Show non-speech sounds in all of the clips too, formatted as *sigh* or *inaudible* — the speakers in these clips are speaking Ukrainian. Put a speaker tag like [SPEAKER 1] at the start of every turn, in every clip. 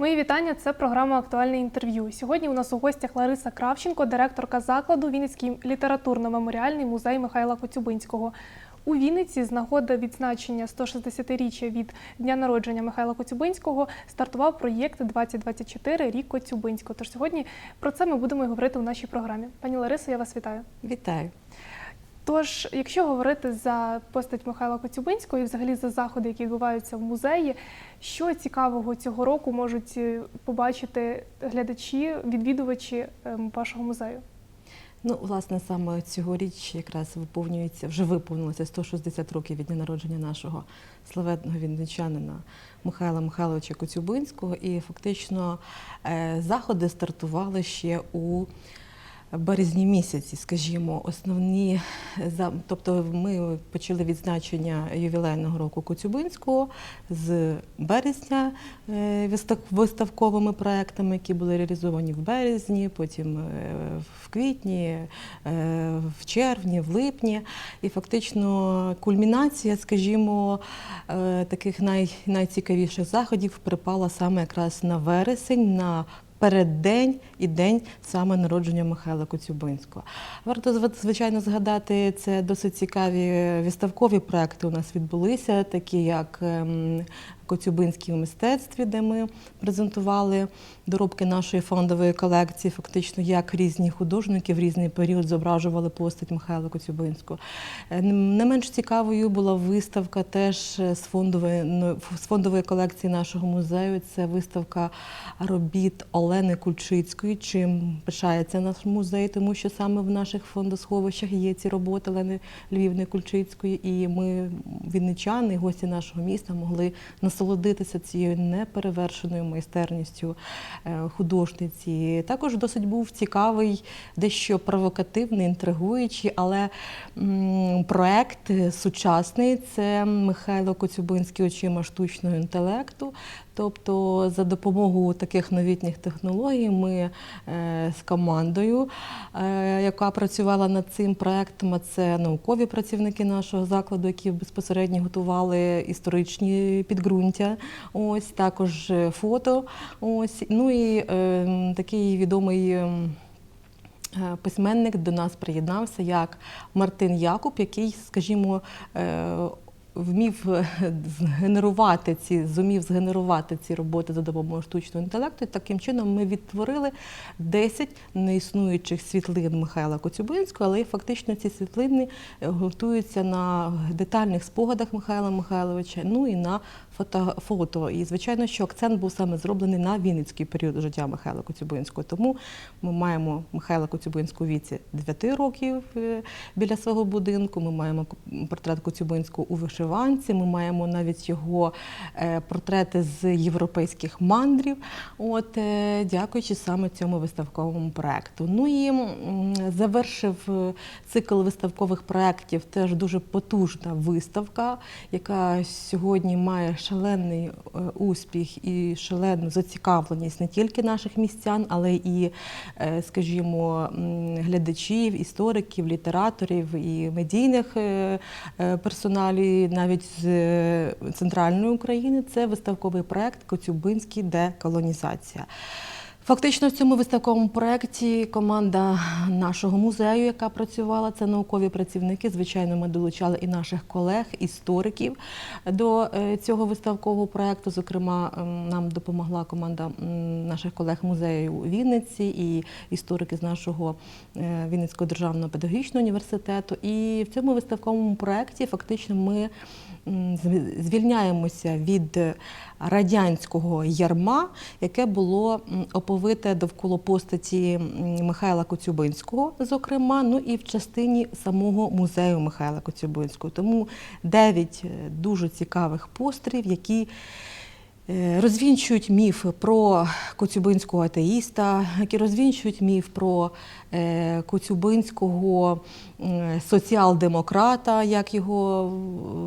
[SPEAKER 1] Мої вітання. Це програма Актуальне інтерв'ю. Сьогодні у нас у гостях Лариса Кравченко, директорка закладу Вінницький літературно-меморіальний музей Михайла Коцюбинського. У Вінниці з нагоди відзначення 160-річчя від дня народження Михайла Коцюбинського стартував проєкт 2024 Рік Коцюбинського. Тож сьогодні про це ми будемо говорити у нашій програмі. Пані Ларисо, я вас вітаю.
[SPEAKER 2] Вітаю.
[SPEAKER 1] Тож, якщо говорити за постать Михайла Коцюбинського і взагалі за заходи, які відбуваються в музеї, що цікавого цього року можуть е, побачити глядачі, відвідувачі ем, вашого музею?
[SPEAKER 2] Ну, власне, саме цьогоріч якраз виповнюється, вже виповнилося 160 років від дня народження нашого славетного вінничанина Михайла Михайловича Коцюбинського. І фактично е, заходи стартували ще у березні місяці, скажімо, основні тобто ми почали відзначення ювілейного року Коцюбинського з березня е, виставковими проектами, які були реалізовані в березні, потім е, в квітні, е, в червні, в липні. І фактично кульмінація, скажімо, таких най, найцікавіших заходів припала саме якраз на вересень. на Переддень і день саме народження Михайла Коцюбинського. Варто зв- звичайно згадати, це досить цікаві виставкові проекти у нас відбулися, такі як Коцюбинський у мистецтві, де ми презентували доробки нашої фондової колекції, фактично як різні художники в різний період зображували постать Михайла Коцюбинського. Е, Не менш цікавою була виставка теж з фондової, ну, з фондової колекції нашого музею. Це виставка робіт Олени Кульчицької. Чим пишається наш музей, тому що саме в наших фондосховищах є ці роботи Олени Львівни Кульчицької, і ми, вінничани, гості нашого міста, могли насолодитися цією неперевершеною майстерністю е, художниці. Також досить був цікавий, дещо провокативний, інтригуючий, але проект е, сучасний це Михайло Коцюбинський очима штучного інтелекту. Тобто, за допомогою таких новітніх технологій ми е, з командою, е, яка працювала над цим проектом, це наукові працівники нашого закладу, які безпосередньо готували історичні підґрунтя. Ось також фото. Ось ну і е, такий відомий. Письменник до нас приєднався як Мартин Якуб, який, скажімо, вмів е, згенерувати ці, зумів згенерувати ці роботи за допомогою штучного інтелекту. І таким чином ми відтворили 10 неіснуючих світлин Михайла Коцюбинського, але фактично ці світлини е, готуються на детальних спогадах Михайла Михайловича, ну і на фото. фото. І звичайно, що акцент був саме зроблений на Вінницький період життя Михайла Коцюбинського. Тому ми маємо Михайла Коцюбинського віці 9 років е, біля свого будинку. Ми маємо портрет Коцюбинського у вишиванці. Ми маємо навіть його е, портрети з європейських мандрів. От е, дякуючи саме цьому виставковому проекту. Ну і завершив е, цикл виставкових проєктів теж дуже потужна виставка, яка сьогодні має шалений успіх і шалену зацікавленість не тільки наших містян, але і, скажімо, глядачів, істориків, літераторів і медійних персоналів, навіть з е, центральної України. Це виставковий проект Коцюбинський деколонізація. Фактично в цьому виставковому проєкті команда нашого музею, яка працювала, це наукові працівники. Звичайно, ми долучали і наших колег, істориків до е, цього виставкового проєкту. Зокрема, ем, нам допомогла команда наших колег музею Вінниці і історики з нашого е, Вінницького державного педагогічного університету. І в цьому виставковому проєкті фактично ми звільняємося від радянського ярма, яке було оповите довкола постаті Михайла Коцюбинського, зокрема, ну і в частині самого музею Михайла Коцюбинського. Тому дев'ять е, дуже цікавих пострів, які розвінчують міф про коцюбинського атеїста, які розвінчують міф про е, коцюбинського соціал-демократа, як його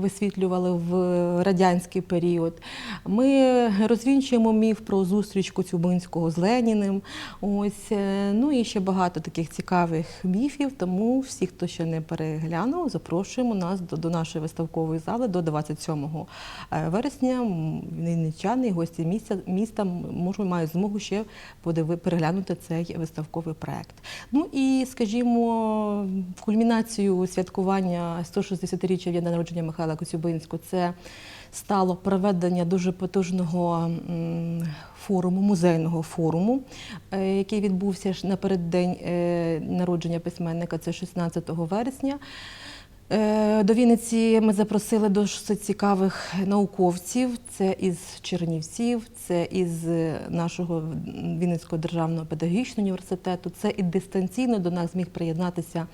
[SPEAKER 2] висвітлювали в радянський період. Ми розвінчуємо міф про зустріч Коцюбинського з Леніним. Ось, е, ну і ще багато таких цікавих міфів. Тому всі, хто ще не переглянув, запрошуємо нас до, до нашої виставкової зали до 27 вересня. Вінничани і гості міста, міста можуть мають змогу ще подиви, переглянути цей виставковий проект. Ну і скажімо, кульмінацією святкування 160-річчя від народження Михайла Коцюбинського це стало проведення дуже потужного форуму, музейного форуму, е, який відбувся ж напереддень е, народження письменника, це 16 вересня. Е, До Вінниці ми запросили досить цікавих науковців. Це із Чернівців, це із е, нашого Вінницького державного педагогічного університету. Це і дистанційно до нас зміг приєднатися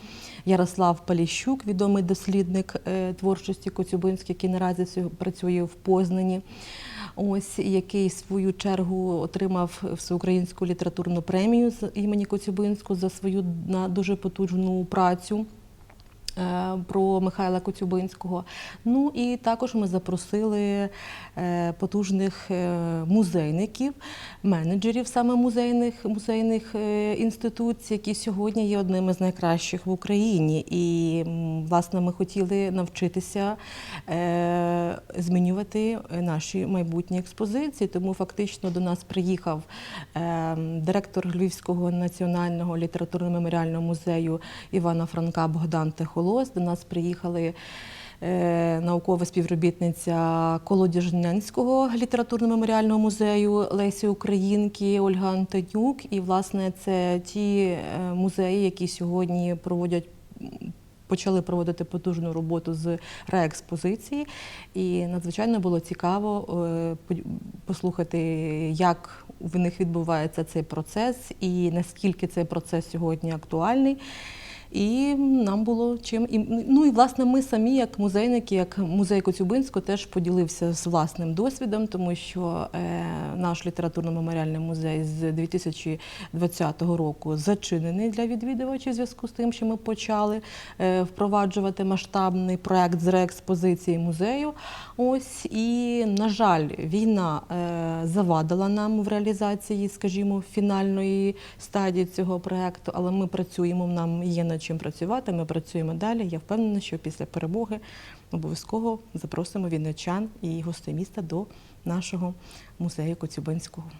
[SPEAKER 2] Ярослав Паліщук, відомий дослідник е, творчості Коцюбинської, який наразі працює в Познані. Ось який в свою чергу отримав всеукраїнську літературну премію з імені Коцюбинського за свою дуже потужну працю про Михайла Коцюбинського. Ну і також ми запросили е, потужних е, музейників, менеджерів саме музейних, музейних е, інституцій, які сьогодні є одними з найкращих в Україні. І власне ми хотіли навчитися е, змінювати наші майбутні експозиції. Тому фактично до нас приїхав е, директор Львівського національного літературно-меморіального музею Івана Франка Богдан Техолос. До нас приїхали. е, Наукова співробітниця Колодіжнянського літературно-меморіального музею Лесі Українки Ольга Антонюк. І, власне, це ті е, музеї, які сьогодні проводять почали проводити потужну роботу з реекспозиції. І надзвичайно було цікаво е, послухати, як в них відбувається цей процес і наскільки цей процес сьогодні актуальний. І нам було чим і ну і власне ми самі, як музейники, як музей Коцюбинського, теж поділився з власним досвідом, тому що е, наш літературно-меморіальний музей з 2020 року зачинений для відвідувачів в зв'язку з тим, що ми почали е, впроваджувати масштабний проект з реекспозиції музею. Ось і на жаль, війна е, завадила нам в реалізації, скажімо, фінальної стадії цього проекту, але ми працюємо, нам є над чим працювати. Ми працюємо далі. Я впевнена, що після перемоги обов'язково запросимо вінничан і гостей міста до нашого музею Коцюбинського.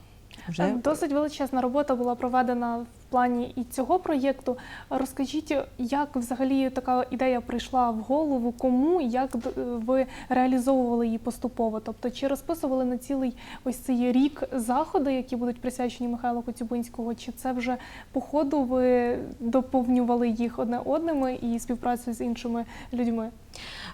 [SPEAKER 2] Вже
[SPEAKER 1] Е, Досить величезна робота була проведена в плані і цього проєкту. Розкажіть, як взагалі така ідея прийшла в голову, кому, як ви реалізовували її поступово? Тобто, чи розписували на цілий ось цей рік заходи, які будуть присвячені Михайлу Коцюбинського, чи це вже по ходу ви доповнювали їх одне одними і співпрацю з іншими людьми?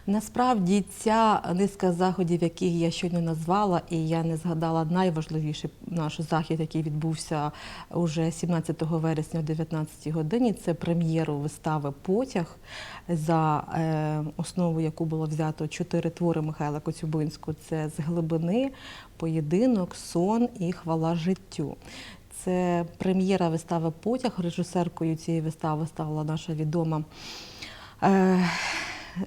[SPEAKER 2] Насправді ця низка заходів, яких я щойно назвала, і я не згадала найважливіший наш захід, який відбувся уже 17 вересня о 19 годині. Це прем'єру вистави Потяг, за е, основу яку було взято чотири твори Михайла Коцюбинського. Це з глибини, поєдинок, сон і хвала життю. Це прем'єра вистави Потяг. Режисеркою цієї вистави стала наша відома.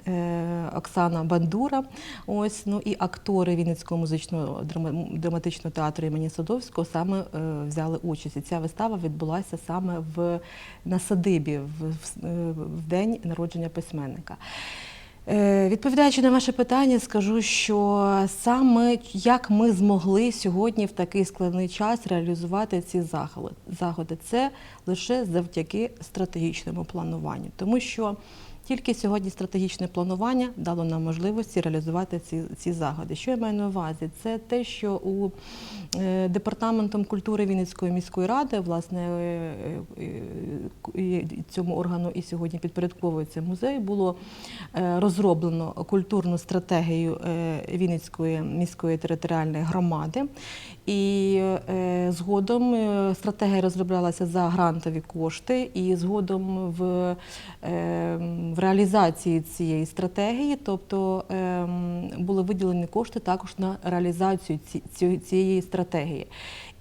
[SPEAKER 2] Е, Оксана Бандура, ось ну і актори Вінницького музичного драма- драматичного театру імені Садовського саме е, взяли участь. І ця вистава відбулася саме в на садибі в, в, е, день народження письменника. Відповідаючи на ваше питання, скажу, що саме як ми змогли сьогодні в такий складний час реалізувати ці заходи, це лише завдяки стратегічному плануванню, тому що тільки сьогодні стратегічне планування дало нам можливості реалізувати ці, ці заходи. Що я маю на увазі? Це те, що у е, департаментом культури Вінницької міської ради, власне, е, е, цьому органу і сьогодні підпорядковується музей, було розроблено культурну стратегію Вінницької міської територіальної громади. І е, згодом е, стратегія розроблялася за грантові кошти, і згодом в, е, в реалізації цієї стратегії, тобто е, були виділені кошти також на реалізацію ці, ці- цієї стратегії.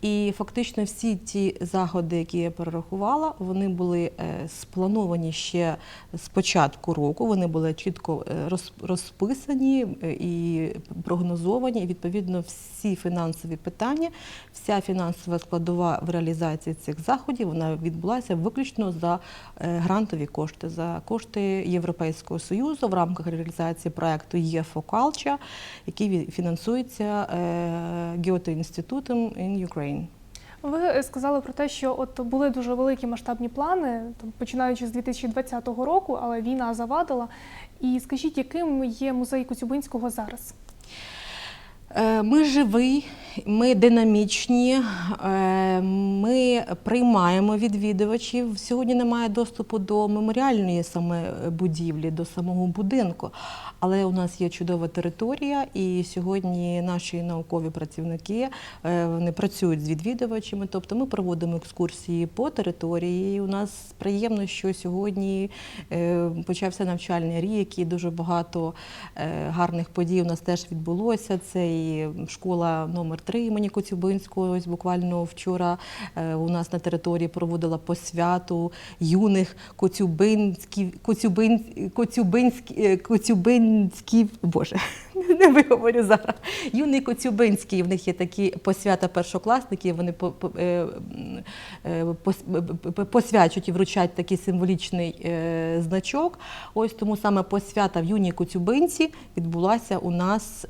[SPEAKER 2] І фактично всі ті заходи, які я перерахувала, вони були е, сплановані ще з початку року. Вони були чітко е, розписані е, і прогнозовані. І відповідно всі фінансові питання, вся фінансова складова в реалізації цих заходів вона відбулася виключно за грантові кошти, за кошти Європейського союзу в рамках реалізації проекту ЄФОКалча, який фінансується е, Гьоте-інститутом in.
[SPEAKER 1] Ви е, сказали про те, що от були дуже великі масштабні плани, там, починаючи з 2020 року, але війна завадила. І скажіть, яким є музей Коцюбинського зараз?
[SPEAKER 2] Е, Ми живі, ми динамічні, е, ми приймаємо відвідувачів. Сьогодні немає доступу до меморіальної саме будівлі, до самого будинку. Але у нас є чудова територія, і сьогодні наші наукові працівники е, вони працюють з відвідувачами. Тобто ми проводимо екскурсії по території. І у нас приємно, що сьогодні почався навчальний рік, і дуже багато гарних подій у нас теж відбулося. Це і школа номер 3 імені Коцюбинського. Ось буквально вчора е, у нас на території проводила посвяту юних коцюбинськів, коцюбин, коцюбинські, е, боже, *laughs* не виговорю зараз. Юний Коцюбинський, в них є такі посвята першокласників, вони е, посвячують і вручають такий символічний значок. Ось тому саме посвята в юній Коцюбинці відбулася у нас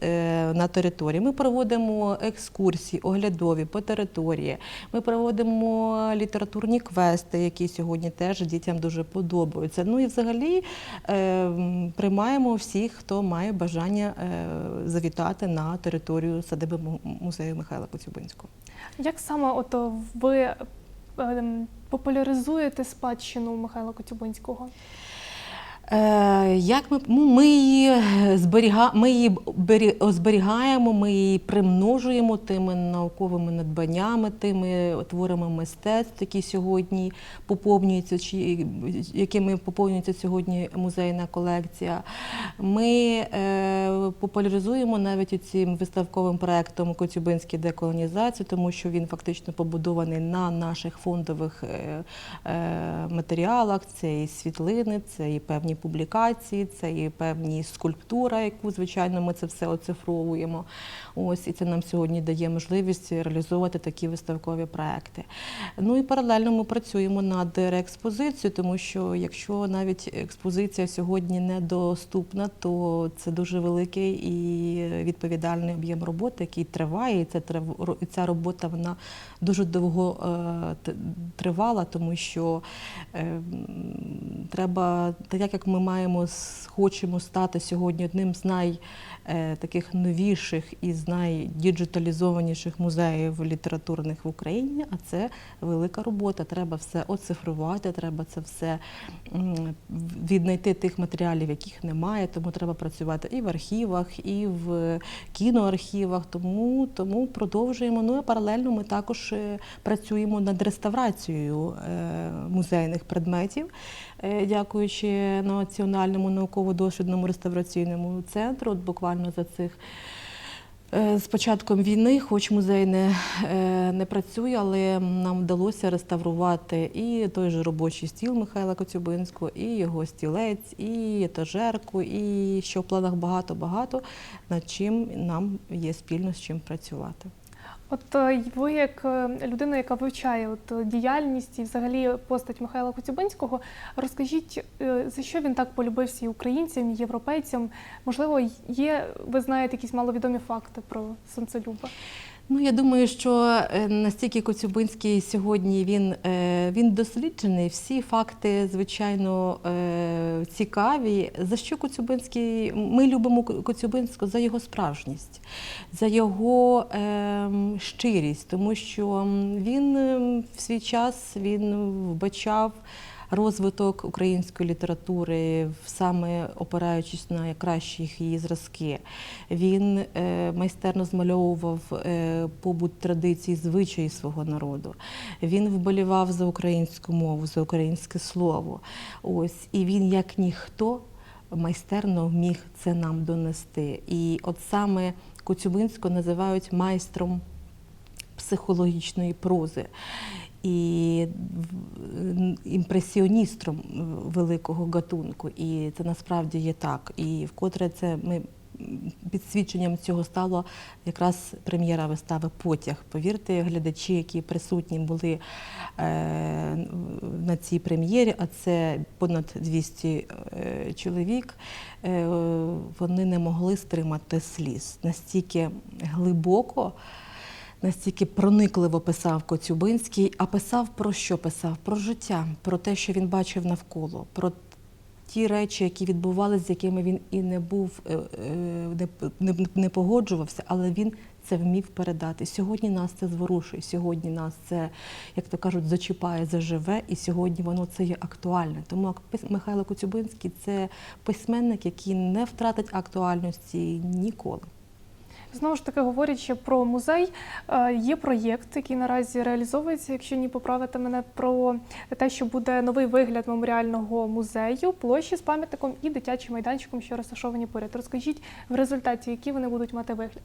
[SPEAKER 2] на території. Ми проводимо екскурсії оглядові по території. Ми проводимо літературні квести, які сьогодні теж дітям дуже подобаються. Ну і взагалі е, приймаємо всіх, хто має бажання е, завітати на територію садиби музею Михайла Коцюбинського.
[SPEAKER 1] Як саме от ви ем, популяризуєте спадщину Михайла Коцюбинського?
[SPEAKER 2] Е, Як ми, ну, ми її зберіга, ми її зберігаємо, ми її примножуємо тими науковими надбаннями, тими творами мистецтв, які сьогодні поповнюються, чи якими поповнюється сьогодні музейна колекція. Ми е, популяризуємо навіть цим виставковим проектом Коцюбинський деколонізацію, тому що він фактично побудований на наших фондових е, е, матеріалах. Це і світлини, це і певні публікації, це і певні скульптура, яку звичайно ми це все оцифровуємо. Ось і це нам сьогодні дає можливість реалізовувати такі виставкові проекти. Ну і паралельно ми працюємо над реекспозицією, тому що якщо навіть експозиція сьогодні недоступна, то це дуже великий і відповідальний об'єм роботи, який триває. І це і ця робота вона дуже довго е, тривала, тому що е, треба, так як ми маємо хочемо стати сьогодні одним з най е, таких новіших і з найдіджиталізованіших музеїв літературних в Україні, а це велика робота. Треба все оцифрувати, треба це все віднайти тих матеріалів, яких немає. Тому треба працювати і в архівах, і в кіноархівах. Тому, тому продовжуємо. Ну і паралельно ми також е, працюємо над реставрацією е, музейних предметів, дякуючи Національному науково-дослідному реставраційному центру. От буквально за цих. Е, З початком війни, хоч музей не, е, не працює, але нам вдалося реставрувати і той же робочий стіл Михайла Коцюбинського, і його стілець, і етажерку, і що в планах багато-багато, над чим нам є спільно з чим працювати.
[SPEAKER 1] От е, ви, як е, людина, яка вивчає от е, діяльність і взагалі постать Михайла Коцюбинського, розкажіть, за що він так полюбився і українцям, і європейцям? Можливо, є, ви знаєте якісь маловідомі факти про Сонцелюба?
[SPEAKER 2] Ну, я думаю, що е, настільки Коцюбинський сьогодні він, е, він досліджений. Всі факти, звичайно, е, цікаві. За що Коцюбинський? Ми любимо Ко- Коцюбинського за його справжність, за його ем, щирість, тому що він ем, в свій час він вбачав розвиток української літератури, саме опираючись на найкращі її зразки. Він е, майстерно змальовував е, побут традицій, звичаї свого народу. Він вболівав за українську мову, за українське слово. Ось і він, як ніхто, майстерно міг це нам донести. І от саме Коцюбинського називають майстром психологічної прози і імпресіоністром великого гатунку. І це насправді є так. І вкотре це ми підсвідченням цього стало якраз прем'єра вистави Потяг. Повірте, глядачі, які присутні були е, на цій прем'єрі, а це понад 200 е, чоловік, е, вони не могли стримати сліз. Настільки глибоко. Настільки проникливо писав Коцюбинський, а писав про що писав? Про життя, про те, що він бачив навколо, про ті речі, які відбувалися, з якими він і не був, е, е, не, погоджувався, але він це вмів передати. Сьогодні нас це зворушує, сьогодні нас це, як то кажуть, зачіпає, заживе, і сьогодні воно це є актуальне. Тому Михайло Коцюбинський це письменник, який не втратить актуальності ніколи.
[SPEAKER 1] Знову ж таки, говорячи про музей, е, є проєкт, який наразі реалізовується, якщо ні поправити мене про те, що буде новий вигляд меморіального музею, площі з пам'ятником і дитячим майданчиком, що розташовані поряд. Розкажіть в результаті, які вони будуть мати вигляд.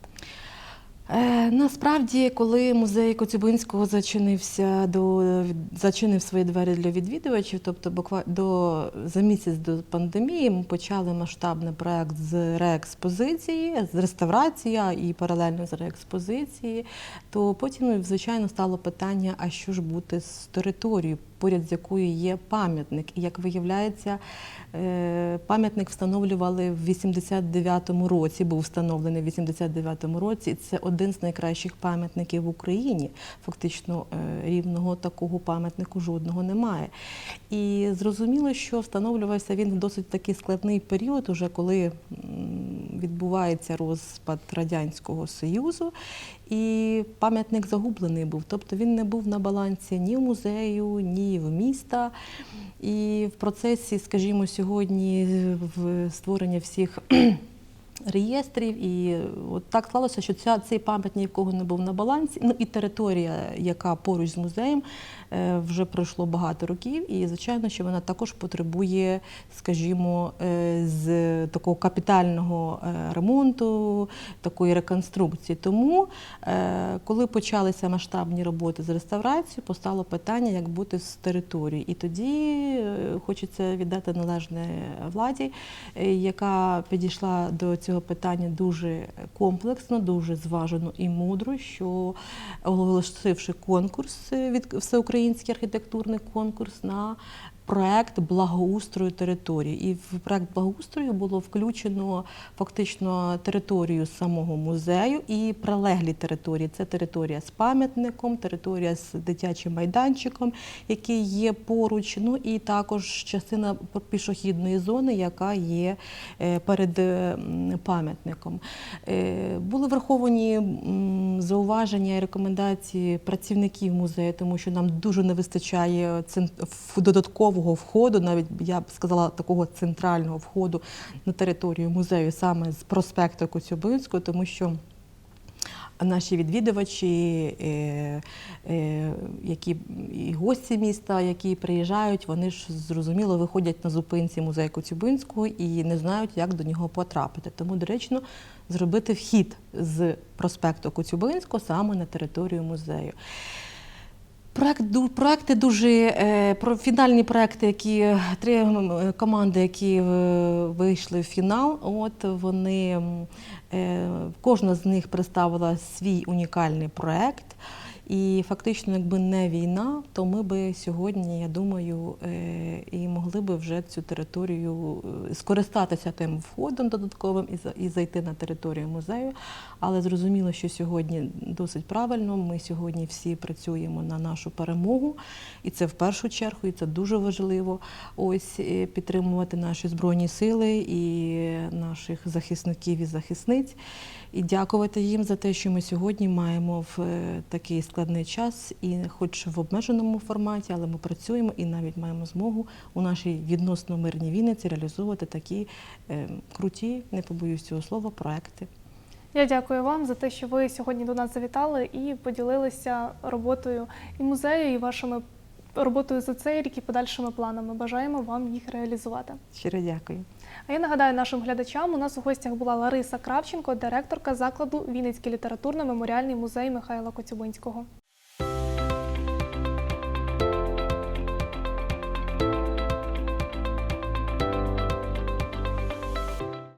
[SPEAKER 2] Е, насправді, коли музей Коцюбинського зачинився до зачинив свої двері для відвідувачів, тобто буквально до за місяць до пандемії, ми почали масштабний проект з реекспозиції, з реставрації і паралельно з реекспозиції, то потім, звичайно, стало питання: а що ж бути з територією, поряд з якою є пам'ятник. І як виявляється, е, пам'ятник встановлювали в 89-му році, був встановлений в 89-му році. І це один з найкращих пам'ятників в Україні. Фактично е, рівного такого пам'ятнику жодного немає. І зрозуміло, що встановлювався він в досить такий складний період, уже коли відбувається розпад Радянського Союзу. І пам'ятник загублений був, тобто він не був на балансі ні в музею, ні в міста. І в процесі, скажімо, сьогодні в створення всіх реєстрів, і от так склалося, що ця, цей пам'ятник ні в кого не був на балансі. Ну і територія, яка поруч з музеєм, е, вже пройшло багато років, і звичайно, що вона також потребує, скажімо, е, з такого капітального е, ремонту, такої реконструкції. Тому, коли почалися масштабні роботи з реставрацією, постало питання, як бути з територією. І тоді хочеться віддати належне владі, яка підійшла до цього питання дуже комплексно, дуже зважено і мудро, що оголосивши конкурс е, від всеукраїнський архітектурний конкурс на проект благоустрою території. І в проект благоустрою було включено фактично територію самого музею і прилеглі території. Це територія з пам'ятником, територія з дитячим майданчиком, який є поруч. Ну і також частина пішохідної зони, яка є е, перед пам'ятником. Е, Були враховані зауваження і рекомендації працівників музею, тому що нам дуже не вистачає цен- додаткового входу, навіть я б сказала такого центрального входу на територію музею саме з проспекту Коцюбинського, тому що наші відвідувачі, е, е, які і гості міста, які приїжджають, вони ж зрозуміло виходять на зупинці музею Коцюбинського і не знають, як до нього потрапити. Тому доречно зробити вхід з проспекту Коцюбинського саме на територію музею. Проект, проекти дуже е, про фінальні проекти, які три команди, які е, вийшли в фінал. От вони е, кожна з них представила свій унікальний проект. І фактично, якби не війна, то ми би сьогодні, я думаю, е, і могли би вже цю територію е, скористатися тим входом додатковим і за- і зайти на територію музею. Але зрозуміло, що сьогодні досить правильно. Ми сьогодні всі працюємо на нашу перемогу, і це в першу чергу, і це дуже важливо. Ось е, підтримувати наші збройні сили і наших захисників і захисниць. І дякувати їм за те, що ми сьогодні маємо в такий складний час, і хоч в обмеженому форматі, але ми працюємо і навіть маємо змогу у нашій відносно мирній Вінниці реалізовувати такі е, круті, не побоюсь цього слова, проекти.
[SPEAKER 1] Я дякую вам за те, що ви сьогодні до нас завітали і поділилися роботою і музею, і вашими роботою за цей рік і подальшими планами. Бажаємо вам їх реалізувати.
[SPEAKER 2] Щиро дякую.
[SPEAKER 1] А я нагадаю нашим глядачам, у нас у гостях була Лариса Кравченко, директорка закладу Вінницький літературно-меморіальний музей Михайла Коцюбинського.